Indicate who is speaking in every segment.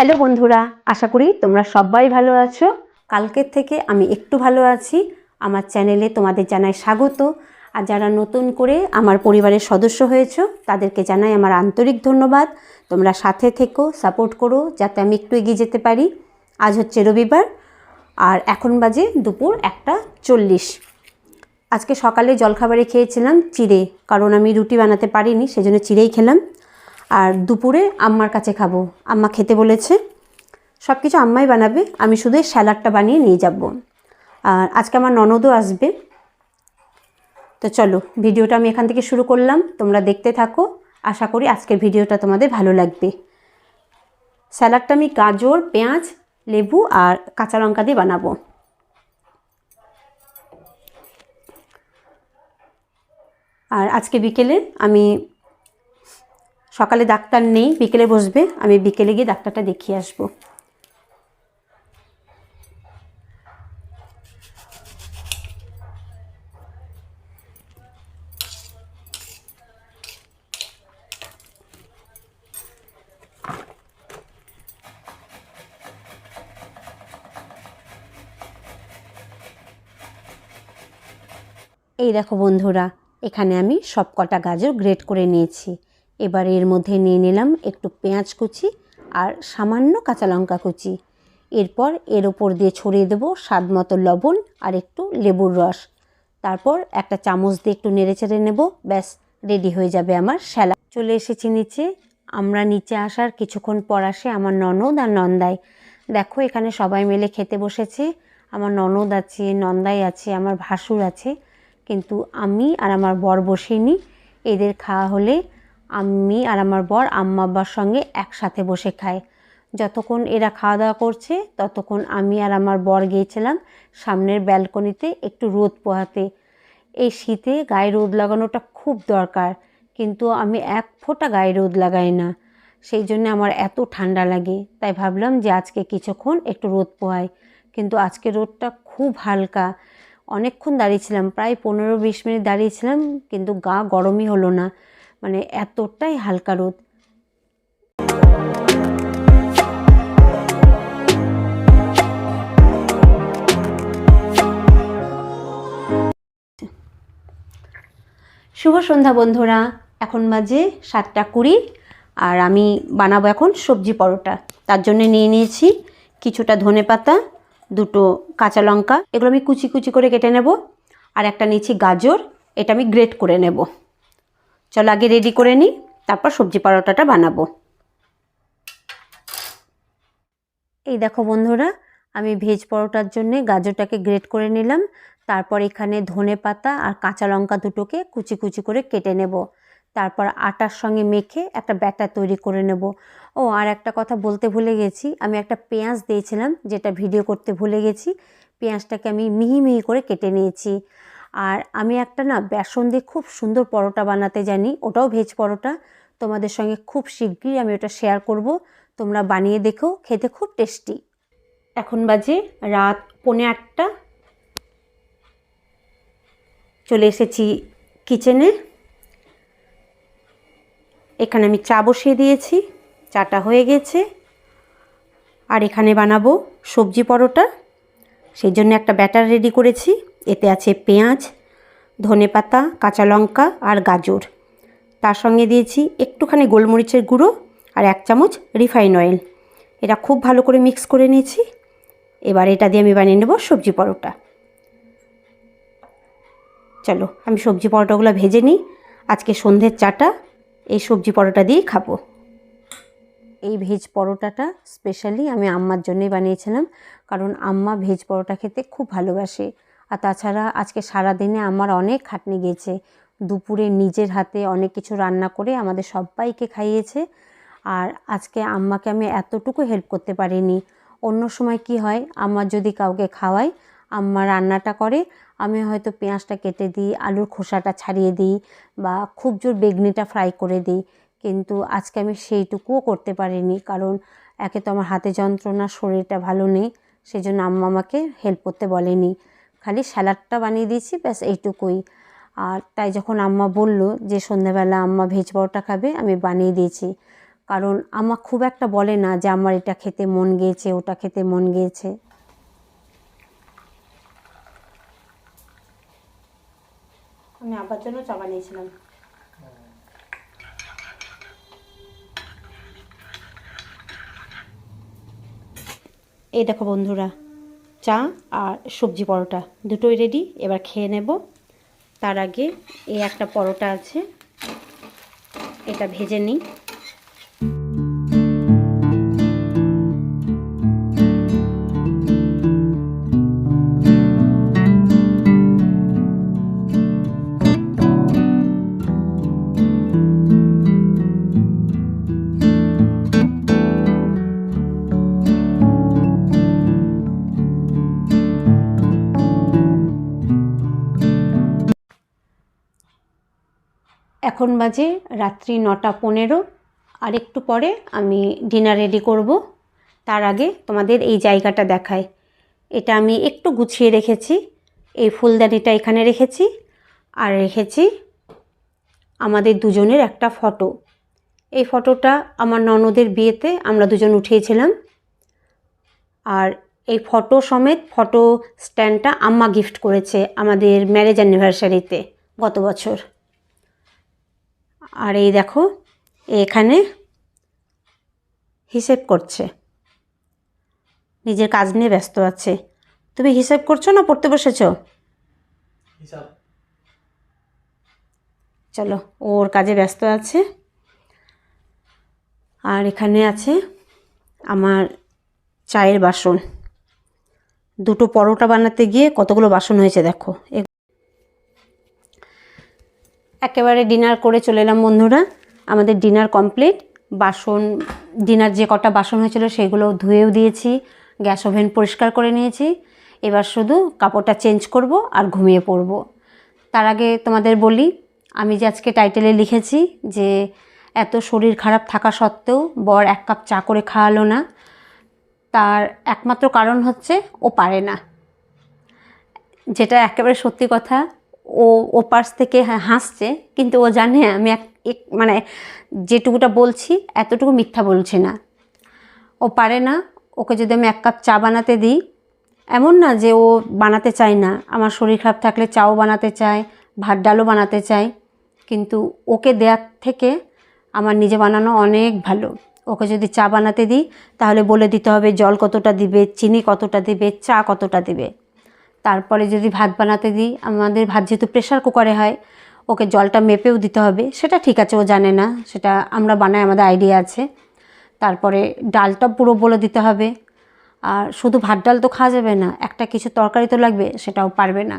Speaker 1: Hello বন্ধুরা, আশা করি তোমরা সবাই ভালো আছো। কালকের থেকে আমি একটু ভালো আছি। আমার চ্যানেলে তোমাদের জানাই স্বাগত। আর যারা নতুন করে আমার পরিবারের সদস্য হয়েছো, তাদেরকে জানাই আমার আন্তরিক ধন্যবাদ। তোমরা সাথে থেকো, সাপোর্ট করো, যাতে আমি একটু এগিয়ে যেতে পারি। আজ হচ্ছে রবিবার, আর এখন বাজে দুপুর একটা চল্লিশ। আজকে সকালে জলখাবারে খেয়েছিলাম চিড়ে, কারণ আমি রুটি বানাতে পারিনি, সেজন্য চিড়েই খেলাম। আর দুপুরে আম্মার কাছে খাব। আম্মা খেতে বলেছে সব কিছু আম্মাই বানাবে, আমি শুধু স্যালাডটা বানিয়ে নিয়ে যাব। আর আজকে আমার ননদও আসবে। তো চলো, ভিডিওটা আমি এখান থেকে শুরু করলাম। তোমরা দেখতে থাকো। আশা করি আজকের ভিডিওটা তোমাদের ভালো লাগবে। স্যালাডটা আমি গাজর, পেঁয়াজ, লেবু আর কাঁচা লঙ্কা দিয়ে বানাবো। আর আজকে বিকেলে আমি সকালে ডাক্তার নেই, বিকেলে বসবে, আমি বিকেলে গিয়ে ডাক্তারটা দেখিয়ে আসব। এই দেখো বন্ধুরা, এখানে আমি সব কটা গাজর গ্রেট করে নিয়েছি। এবার এর মধ্যে নিয়ে নিলাম একটু পেঁয়াজ কুচি আর সামান্য কাঁচা লঙ্কা কুচি। এরপর এর ওপর দিয়ে ছড়িয়ে দেবো স্বাদ মতো লবণ আর একটু লেবুর রস। তারপর একটা চামচ দিয়ে একটু নেড়ে চেড়ে নেব, ব্যাস, রেডি হয়ে যাবে আমার শ্যালা। চলে এসেছি নিচে। আমরা নিচে আসার কিছুক্ষণ পর আসে আমার ননদ আর নন্দাই। দেখো, এখানে সবাই মিলে খেতে বসেছে। আমার ননদ আছে, নন্দাই আছে, আমার ভাসুর আছে। কিন্তু আমি আর আমার বর বসিনি। এদের খাওয়া হলে আমি আর আমার বর আম্মা আব্বার সঙ্গে একসাথে বসে খাই যতক্ষণ এরা খাওয়া দাওয়া করছে, ততক্ষণ আমি আর আমার বর গিয়েছিলাম সামনের ব্যালকনিতে একটু রোদ পোহাতে। এই শীতে গায়ে রোদ লাগানোটা খুব দরকার, কিন্তু আমি এক ফোঁটা গায়ে রোদ লাগাই না। সেই জন্য আমার এত ঠান্ডা লাগে, তাই ভাবলাম যে আজকে কিছুক্ষণ একটু রোদ পোহাই। কিন্তু আজকে রোদটা খুব হালকা। অনেকক্ষণ দাঁড়িয়েছিলাম, প্রায় পনেরো বিশ মিনিট দাঁড়িয়েছিলাম, কিন্তু গা গরমই হলো না। মানে এতটাই হালকা রোদ। শুভ সন্ধ্যা বন্ধুরা, এখন বাজে সাতটা কুড়ি, আর আমি বানাবো এখন সবজি পরোটা। তার জন্য নিয়ে নিয়েছি কিছুটা ধনে পাতা, দুটো কাঁচা লঙ্কা, এগুলো আমি কুচি কুচি করে কেটে নেব, আর একটা নিয়েছি গাজর, এটা আমি গ্রেট করে নেব। চলো আগে রেডি করে নিই, তারপর সবজি পরোটাটা বানাবো। এই দেখো বন্ধুরা, আমি ভেজ পরোটার জন্য গাজরটাকে গ্রেট করে নিলাম, তারপর এখানে ধনে পাতা আর কাঁচা লঙ্কা দুটোকে কুচি কুচি করে কেটে নেব। তারপর আটার সঙ্গে মেখে একটা ব্যাটার তৈরি করে নেব। ও, আর একটা কথা বলতে ভুলে গেছি, আমি একটা পেঁয়াজ দিয়েছিলাম, যেটা ভিডিও করতে ভুলে গেছি, পেঁয়াজটাকে আমি মিহি মিহি করে কেটে নিয়েছি। আর আমি একটা না বেসন দিয়ে খুব সুন্দর পরোটা বানাতে জানি, ওটাও ভেজ পরোটা। তোমাদের সঙ্গে খুব শিগগিরই আমি ওটা শেয়ার করব। তোমরা বানিয়ে দেখো, খেতে খুব টেস্টি এখন বাজে রাত পৌনে আটটা। চলে এসেছি কিচেনে এখানে আমি চা বসিয়ে দিয়েছি, চাটা হয়ে গেছে। আর এখানে বানাবো সবজি পরোটা। সেই জন্য একটা ব্যাটার রেডি করেছি। এতে আছে পেঁয়াজ ধনে পাতা কাঁচা লঙ্কা আর গাজর। তার সঙ্গে দিয়েছি একটুখানি গোলমরিচের গুঁড়ো আর এক চামচ রিফাইন অয়েল। এটা খুব ভালো করে মিক্স করে নিয়েছি। এবার এটা দিয়ে আমি বানিয়ে নেব সবজি পরোটা। চলো, আমি সবজি পরোটাগুলো ভেজে নিই। আজকে সন্ধ্যের চাটা, এই সবজি পরোটা দিয়েই খাব। এই ভেজ পরোটাটা স্পেশালি আমি আম্মার জন্যই বানিয়েছিলাম। কারণ আম্মা ভেজ পরোটা খেতে খুব ভালোবাসে। আর তাছাড়া আজকে সারা দিনে আমার অনেক খাটনি গেছে দুপুরে নিজের হাতে অনেক কিছু রান্না করে আমাদের সবাইকে খাইয়েছে। আর আজকে আম্মাকে আমি এতটুকু হেল্প করতে পারিনি। অন্য সময় কি হয় আমার যদি কাউকে খাওয়াই আম্মা রান্নাটা করে, আমি হয়তো পেঁয়াজটা কেটে দিই, আলুর খোসাটা ছাড়িয়ে দিই বা খুব জোর বেগনিটা ফ্রাই করে দিই। কিন্তু আজকে আমি সেইটুকুও করতে পারিনি কারণ একে তো আমার হাতে যন্ত্রণা, শরীরটা ভালো নেই সেই জন্য আম্মা আমাকে হেল্প করতে বলেনি। খালি স্যালাডটা বানিয়ে দিয়েছি, ব্যাস এইটুকুই। আর তাই যখন আম্মা বলল যে সন্ধ্যাবেলা আম্মা ভেজ পরোটা খাবে, আমি বানিয়ে দিয়েছি। কারণ আম্মা খুব একটা বলে না যে আমার এটা খেতে মন গিয়েছে, ওটা খেতে মন গিয়েছে। আমি আবার জন্য চা বানিয়েছিলাম। এই দেখো বন্ধুরা চা আর সবজি পরোটা দুটোই রেডি এবার খেয়ে নেব। তার আগে এই একটা পরোটা আছে, এটা ভেজে নিই। এখন বাজে রাত্রি নটা পনেরো। আর একটু পরে আমি ডিনার রেডি করব। তার আগে তোমাদের এই জায়গাটা দেখায় এটা আমি একটু গুছিয়ে রেখেছি। এই ফুলদানিটা এখানে রেখেছি। আর রেখেছি আমাদের দুজনের একটা ফটো। এই ফটোটা আমার ননদের বিয়েতে আমরা দুজন উঠিয়েছিলাম। আর এই ফটো সমেত ফটো স্ট্যান্ডটা আম্মা গিফট করেছে আমাদের ম্যারেজ অ্যানিভার্সারিতে গত বছর। আর এই দেখো এখানে হিসেব করছে। নিজের কাজ নিয়ে ব্যস্ত আছে। তুমি হিসেব করছ না পড়তে বসেছ? চলো ওর কাজে ব্যস্ত আছে। আর এখানে আছে আমার চায়ের বাসন। দুটো পরোটা বানাতে গিয়ে কতগুলো বাসন হয়েছে দেখো। একেবারে ডিনার করে চলে এলাম বন্ধুরা। আমাদের ডিনার কমপ্লিট বাসন ডিনার যে কটা বাসন হয়েছিল সেগুলো ধুয়েও দিয়েছি, গ্যাস ওভেন পরিষ্কার করে নিয়েছি। এবার শুধু কাপড়টা চেঞ্জ করব আর ঘুমিয়ে পড়ব। তার আগে তোমাদের বলি, আমি যে আজকে টাইটেলে লিখেছি যে, এত শরীর খারাপ থাকা সত্ত্বেও বর এক কাপ চা করে খাওয়ালো না। তার একমাত্র কারণ হচ্ছে ও পারে না। যেটা একেবারে সত্যি কথা ও ও পার্স থেকে হ্যাঁ হাসছে, কিন্তু ও জানে আমি এক এক মানে যেটুকুটা বলছি, এতটুকু মিথ্যা বলছি না। ও পারে না, ওকে যদি আমি এক কাপ চা বানাতে দিই, এমন না যে ও বানাতে চায় না, আমার শরীর খারাপ থাকলে চাও বানাতে চায়, ভাত ডালও বানাতে চায়, কিন্তু ওকে দেওয়ার থেকে আমার নিজে বানানো অনেক ভালো। ওকে যদি চা বানাতে দিই, তাহলে বলে দিতে হবে জল কতটা দিবে, চিনি কতটা দিবে, চা কতটা দিবে। তারপরে যদি ভাত বানাতে দিই, আমাদের ভাত যেহেতু প্রেশার কুকারে হয়, ওকে জলটা মেপেও দিতে হবে। সেটা ঠিক আছে, ও জানে না। সেটা আমরা বানাই, আমাদের আইডিয়া আছে। তারপরে ডালটা পুরো বলে দিতে হবে। আর শুধু ভাত ডাল তো খাওয়া যাবে না, একটা কিছু তরকারি তো লাগবে, সেটাও পারবে না।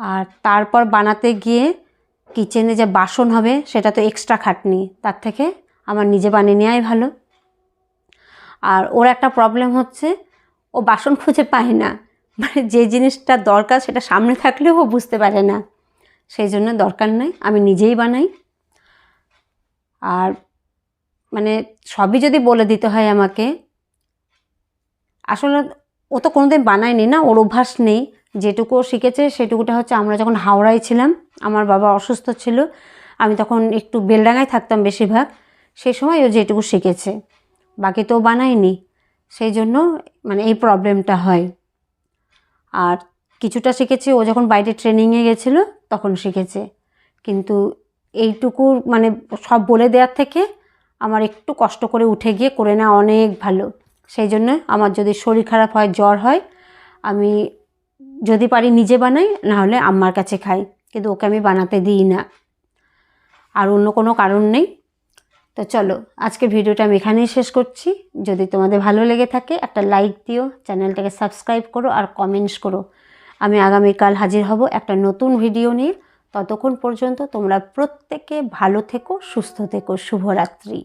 Speaker 1: আর তারপর বানাতে গিয়ে কিচেনে যে বাসন হবে, সেটা তো এক্সট্রা খাটনি। তার থেকে আমার নিজে বানিয়ে নেওয়াই ভালো। আর ওর একটা প্রবলেম হচ্ছে, ও বাসন খুঁজে পায় না। মানে যে জিনিসটা দরকার সেটা সামনে থাকলেও ও বুঝতে পারে না। সেই জন্য দরকার নাই, আমি নিজেই বানাই। আর মানে সবই যদি বলে দিতে হয় আমাকে, আসলে ও তো কোনোদিন বানায়নি না, ওর অভ্যাস নেই। যেটুকু শিখেছে সেটুকুটা হচ্ছে আমরা যখন হাওড়ায় ছিলাম, আমার বাবা অসুস্থ ছিল, আমি তখন একটু বেলডাঙায় থাকতাম বেশিরভাগ সেই সময় ও যেটুকু শিখেছে। বাকি তো বানায়নি, সেই জন্য মানে এই প্রবলেমটা হয়। আর কিছুটা শিখেছে, ও যখন বাইরে ট্রেনিংয়ে গেছিল তখন শিখেছে। কিন্তু এইটুকু মানে সব বলে দেওয়ার থেকে আমার একটু কষ্ট করে উঠে গিয়ে করে নেওয়া অনেক ভালো। সেই জন্য আমার যদি শরীর খারাপ হয়, জ্বর হয়, আমি যদি পারি নিজে বানাই নাহলে আম্মার কাছে খাই। কিন্তু ওকে আমি বানাতে দিই না। আর অন্য কোনো কারণ নেই। তো চলো আজকে ভিডিওটা আমি এখানেই শেষ করছি। যদি তোমাদের ভালো লেগে থাকে, একটা লাইক দিও, চ্যানেলটাকে সাবস্ক্রাইব করো আর কমেন্টস করো। আমি আগামীকাল হাজির হব একটা নতুন ভিডিও নিয়ে। ততক্ষণ পর্যন্ত তোমরা প্রত্যেকে ভালো থেকো, সুস্থ থেকো। শুভরাত্রি।